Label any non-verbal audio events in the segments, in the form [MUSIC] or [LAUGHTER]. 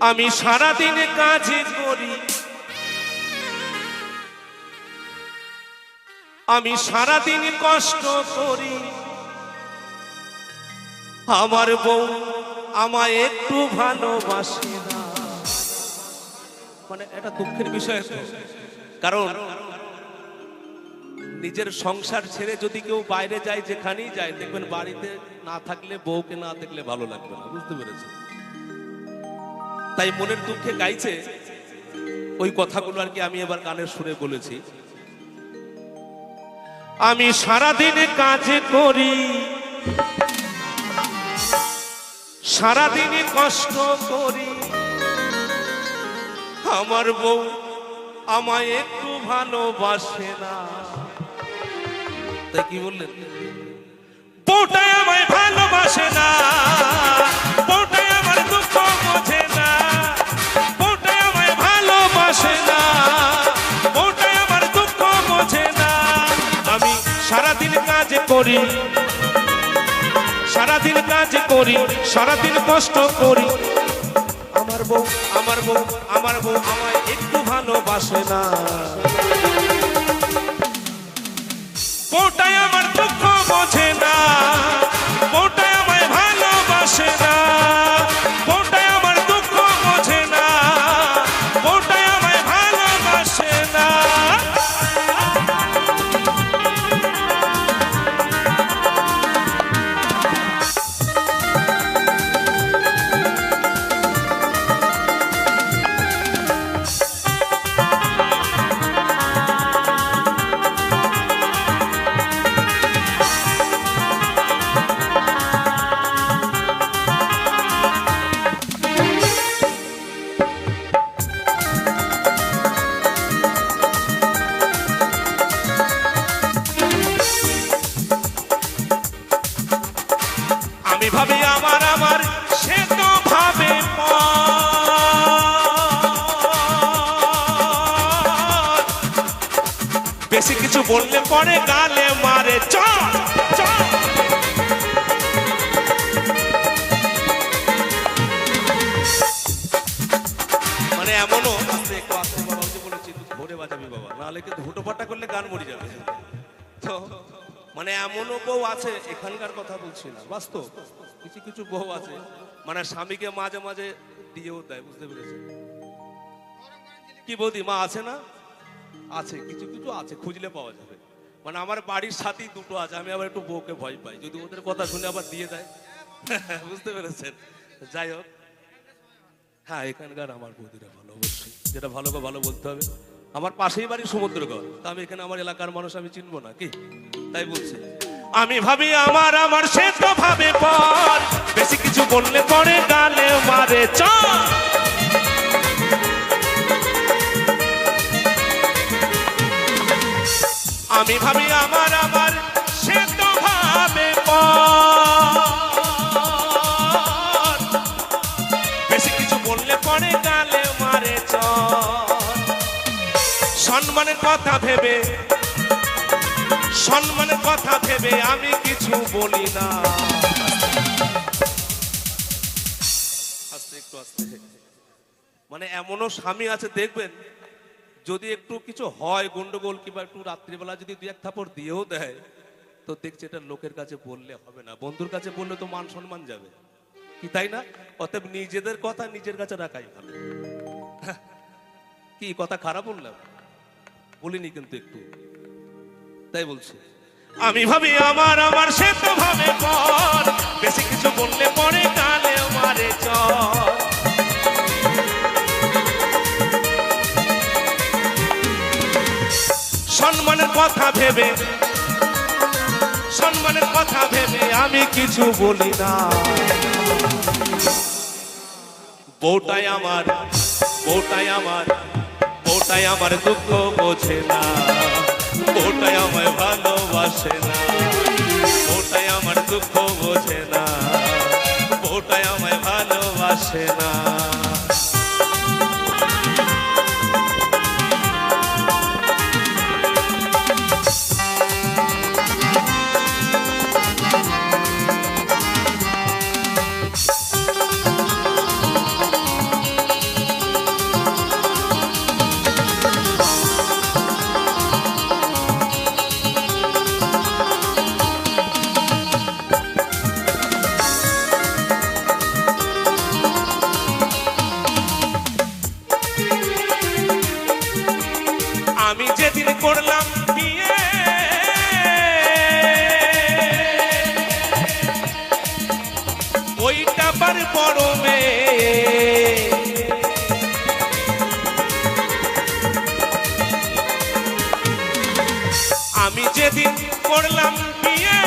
আমি সারাদিন কাজ করি। আমি সারাদিন কষ্ট করি। আমার বউ আমায় একটু ভালোবাসে না। মানে এটা দুঃখের বিষয়। কারণ নিজের সংসার ছেড়ে যদি কেউ বাইরে যায়, যেখানেই যায়, দেখবেন বাড়িতে না থাকলে, বউকে না দেখলে ভালো লাগবে না। বুঝতে পেরেছেন? তাই মনের দুঃখে গাইছে। ওই কথাগুলো আর কি আমি এবার গানের সুরে বলেছি। আমি সারাদিন কাজ করি। সারাদিন কষ্ট করি। আমার বউ আমায় একটু ভালোবাসে না। তাই কি বললেন? বউটাই আমায় ভালোবাসে না। করি। সারাদিন কাজ করি, সারাদিন কষ্ট করি। আমার বউ আমার বউ আমার বউ আমায় একটু ভালোবাসে না। ওটাই আমার দুঃখ বোঝে না। ওটাই আমায় ভালোবাসে না। পরে গালে মারে, চল মানে এমনও আস্তে বাবা কিন্তু করলে গান মরে যাবে। মানে এমনও আছে, এখানকার কথা কিছু কিছু আছে মানে স্বামীকে মাঝে মাঝে দিয়েও দেয়, বুঝতে কি বৌদি, মা আছে না? আছে, কিছু কিছু আছে, খুঁজলে পাওয়া যাবে মানে আমার বাড়ির সাথেই দুটো আছে, আমি আবার একটু বউকে ভয় পাই। যদি ওদের কথা শুনে আবার দিয়ে দেয়, [LAUGHS] বুঝতে পেরেছেন? যাই হোক। হ্যাঁ এখানকার আমার বৌদিরা ভালো, অবশ্যই। যেটা ভালো গো ভালো বলতে হবে। আমার পাশেই বাড়ি সমুদ্রগড়। তা আমি এখানে আমার এলাকার মানুষ, আমি চিনবো না, কি? তাই বলছি। আমি ভাবি আমার আমার সে তো ভাবে পর। বেশি কিছু বললে পরে গালে মারে চল আমি ভাবি আমার আমার, সে তো ভাবে বেশি কিছু বললে পরে গালে মারে সম্মানের কথা ভেবে, সম্মানের কথা ভেবে আমি কিছু বলি না। মানে এমনও স্বামী আছে, দেখবেন যদি একটু কিছু হয় গন্ডগোল কিংবা একটু রাত্রিবেলা যদি দুই এক থাপড় দিয়েও দেয়, তো দেখছে এটা লোকের কাছে বললে হবে না। বন্ধুর কাছে বললে তো মান সম্মান যাবে। কি তাই না? অতএব নিজেদের কথা নিজের কাছে রাখাই ভালো। কি কথা খারাপ বললাম? বলিনি কিন্তু একটু। তাই বলছি। আমি ভাবি আমার আমার সে তো ভাবে পর। বেশি কিছু বললে পরে কালে মারে চল সম্মানের কথা ভেবে, সম্মানের কথা ভেবে আমি কিছু বলি না। বউটাই আমার বউটাই আমার বউটাই আমার দুঃখ বোঝে না। বউটাই আমায় ভালোবাসে না। বউটাই আমার দুঃখ বোঝে না। বউটাই আমায় ভালোবাসে না। আমার বড় মেয়ে আমি যেদিন করলাম বিয়ে,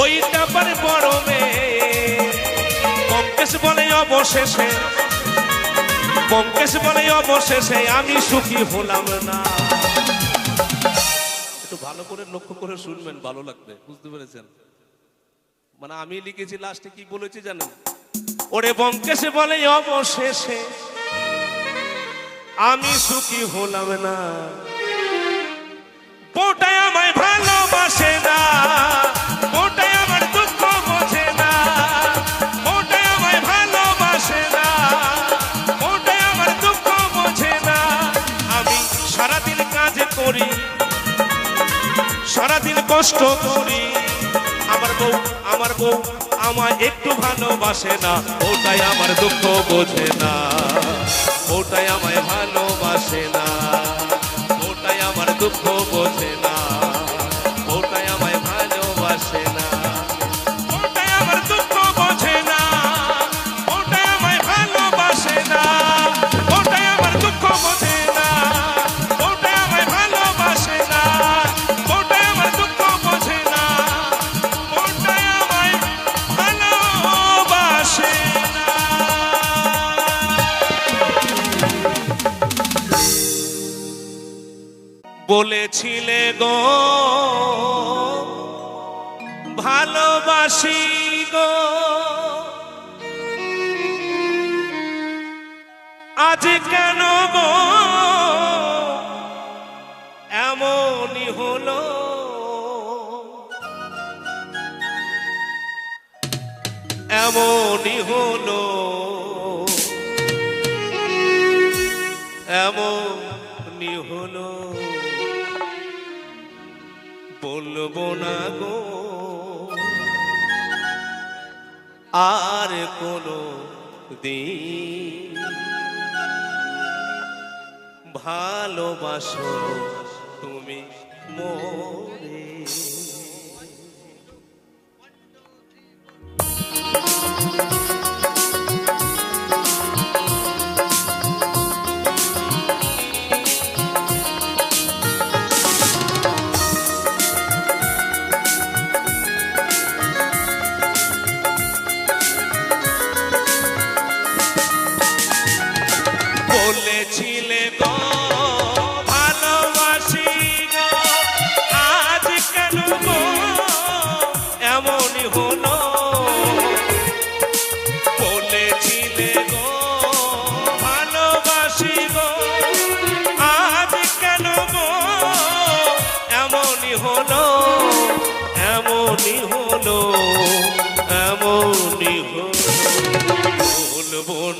ওই তারপরে বড় মেয়ে পঙ্কেশ বলে, অবশেষে কংগ্রেস বলে, অবশেষে আমি সুখী হলাম না। একটু ভালো করে লক্ষ্য করে শুনবেন, ভালো লাগবে, বুঝতে পেরেছেন? মানে আমি লিখেছি লাস্টে কি বলেছি জানেন? ওরে বঙ্কেশ বলে, অবশেষে আমি সুখী হলাম না। ওটাই আমায় ভালোবাসে না বোঝে না। আমার আমি সারাদিন কাজ করি, সারাদিন কষ্ট করি। বউ, আমার বউ আমার একটু ভালোবাসে না ওটাই আমার দুঃখ বোঝে না। ওটাই আমায় ভালোবাসে না ওটাই আমার দুঃখ বোঝে না। আজ কেন গো? এমনই হলো। এমনই হলো। এমনই হলো। বলব না গো। আর কোনো দিন ভালোবাসো। তুমি মোরে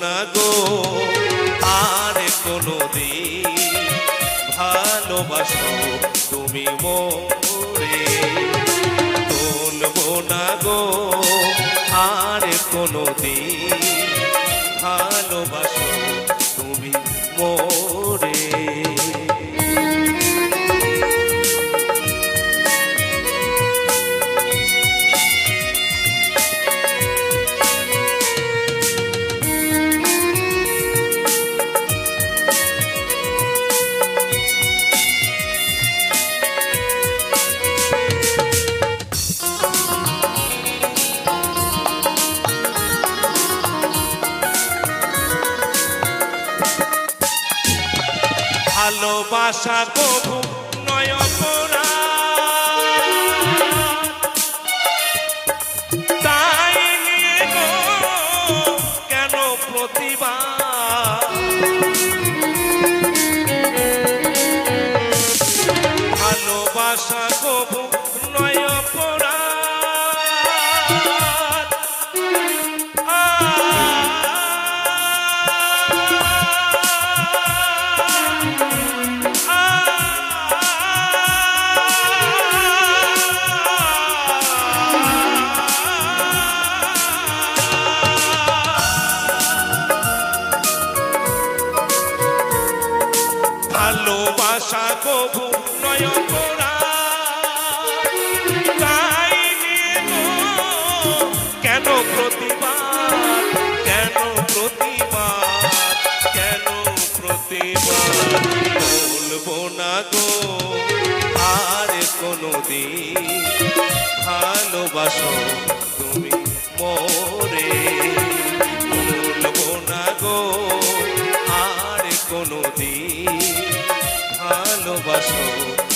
না গো, আর কোনো দিন ভালোবাসো তুমি মোরে। তুলবো না গো, আর কোনো দিন ভালোবাসো তুমি মোরে। ভালোবাসা কবু নয়ন কেন প্রতিবাদ? কেন প্রতিবাদ? কেন প্রতিবাদ? বলব না গো, আর কোনো দিন ভালোবাসো তুমি মোরে। বলব না গো, আর কোনো দিন ভালোবাসো।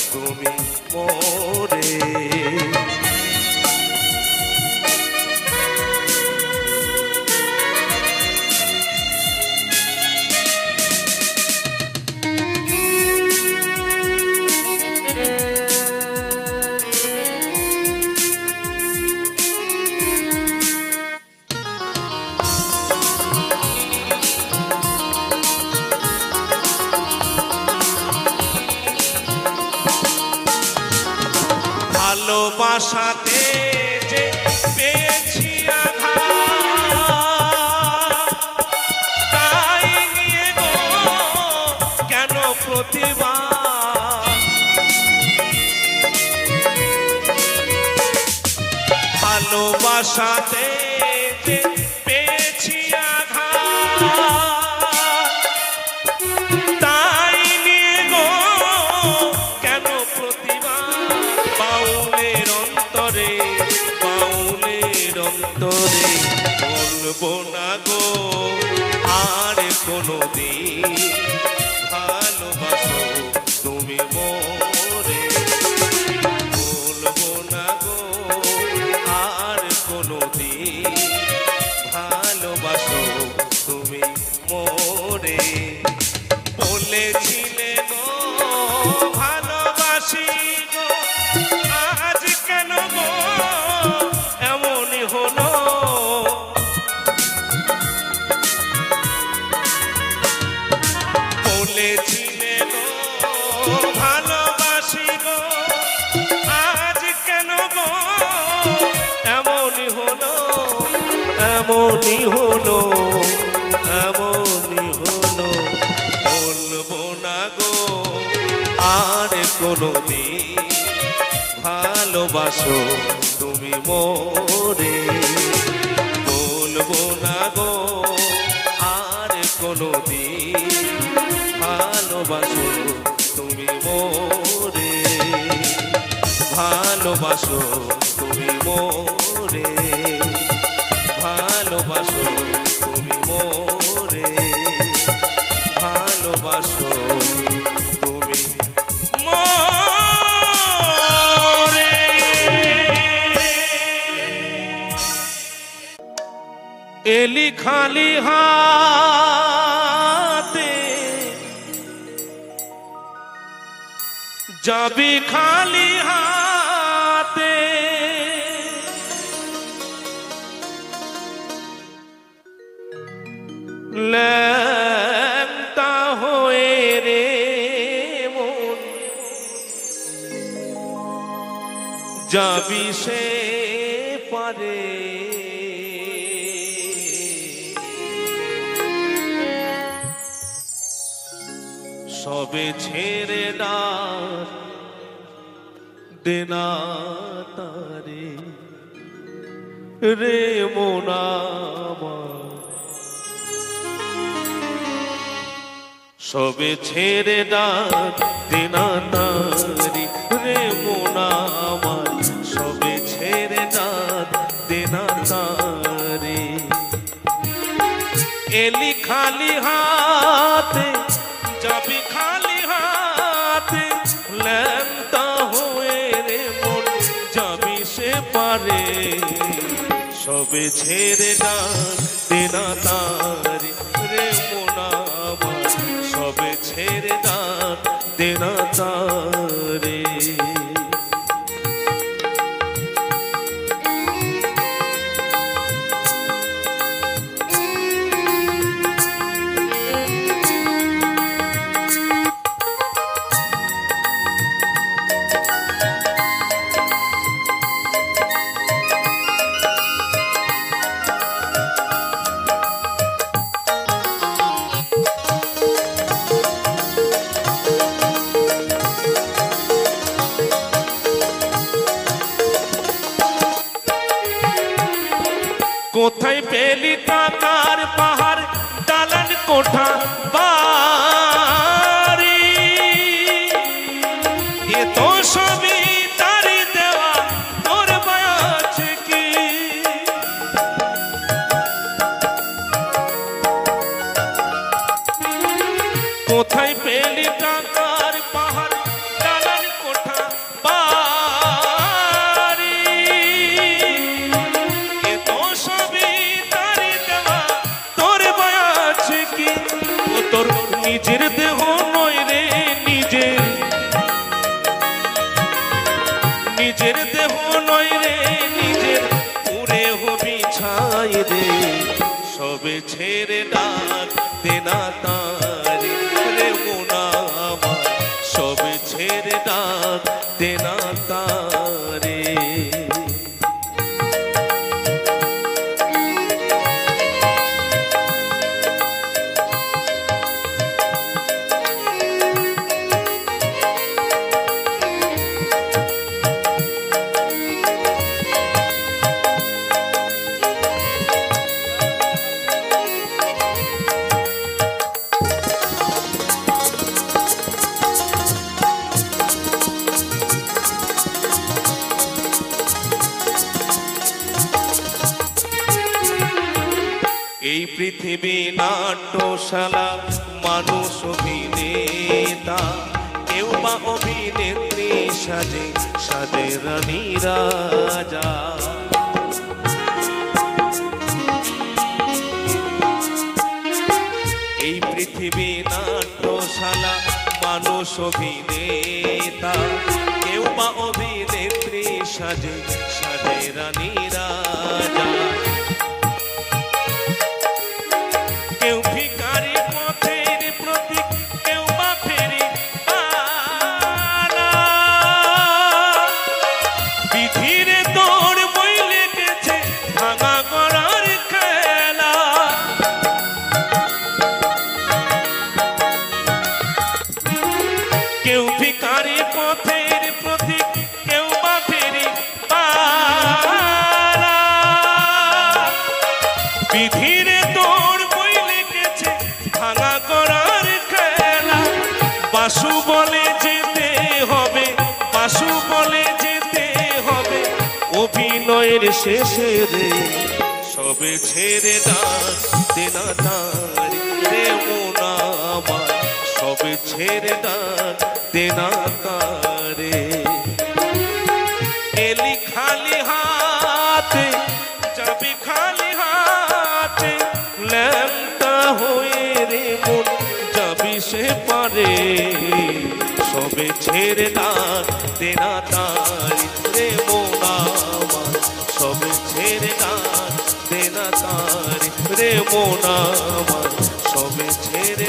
shot there. এমনই হলো এমনই হলো, বলব না গো, আর কোনো দিন ভালোবাসো তুমি মোরে। বলব না গো, আর কোনো দিন ভালোবাসো তুমি মোরে। ভালোবাসো তুমি মোরে। এলি খালি হাতে। যাবি খালি হাতে। ল্যাংটা হয়ে রে যাবি সে পারে। সবে ছেড়ে না দেনা তারে। রে মোনামা সবে ছেড়ে না দেনা তারি। রে মোনামার সবে ছেড়ে না দেনা তারে। এলি খালি হাতে সবে ছেড়ে না দেনা তার। রে মোনা সবে ছেড়ে না দেনা তারে। কোথায় পেলি এই পৃথিবী নাট্যশালা, মানুষ অভিনেতা, কেউ বা অভিনেত্রী সাজে সাজে রানী রাজা। এই পৃথিবী নাট্যশালা, মানুষ অভিনেতা, কেউ বা অভিনেত্রী সাজে সাজে রানী রাজা। শেষে রে, সবে ছেড়ে ডাক দেনা তার রে মোনা সবে ছেড়ে ডাক দেনা তারে। এলি খালি হাতে, যাবি খালি হাতে, ল্যাংটা হয়ে রে মন, যাবি সে পারে। সবে ছেড়ে ডাক দেনা তারি রে মন আমার সবে ছেড়ে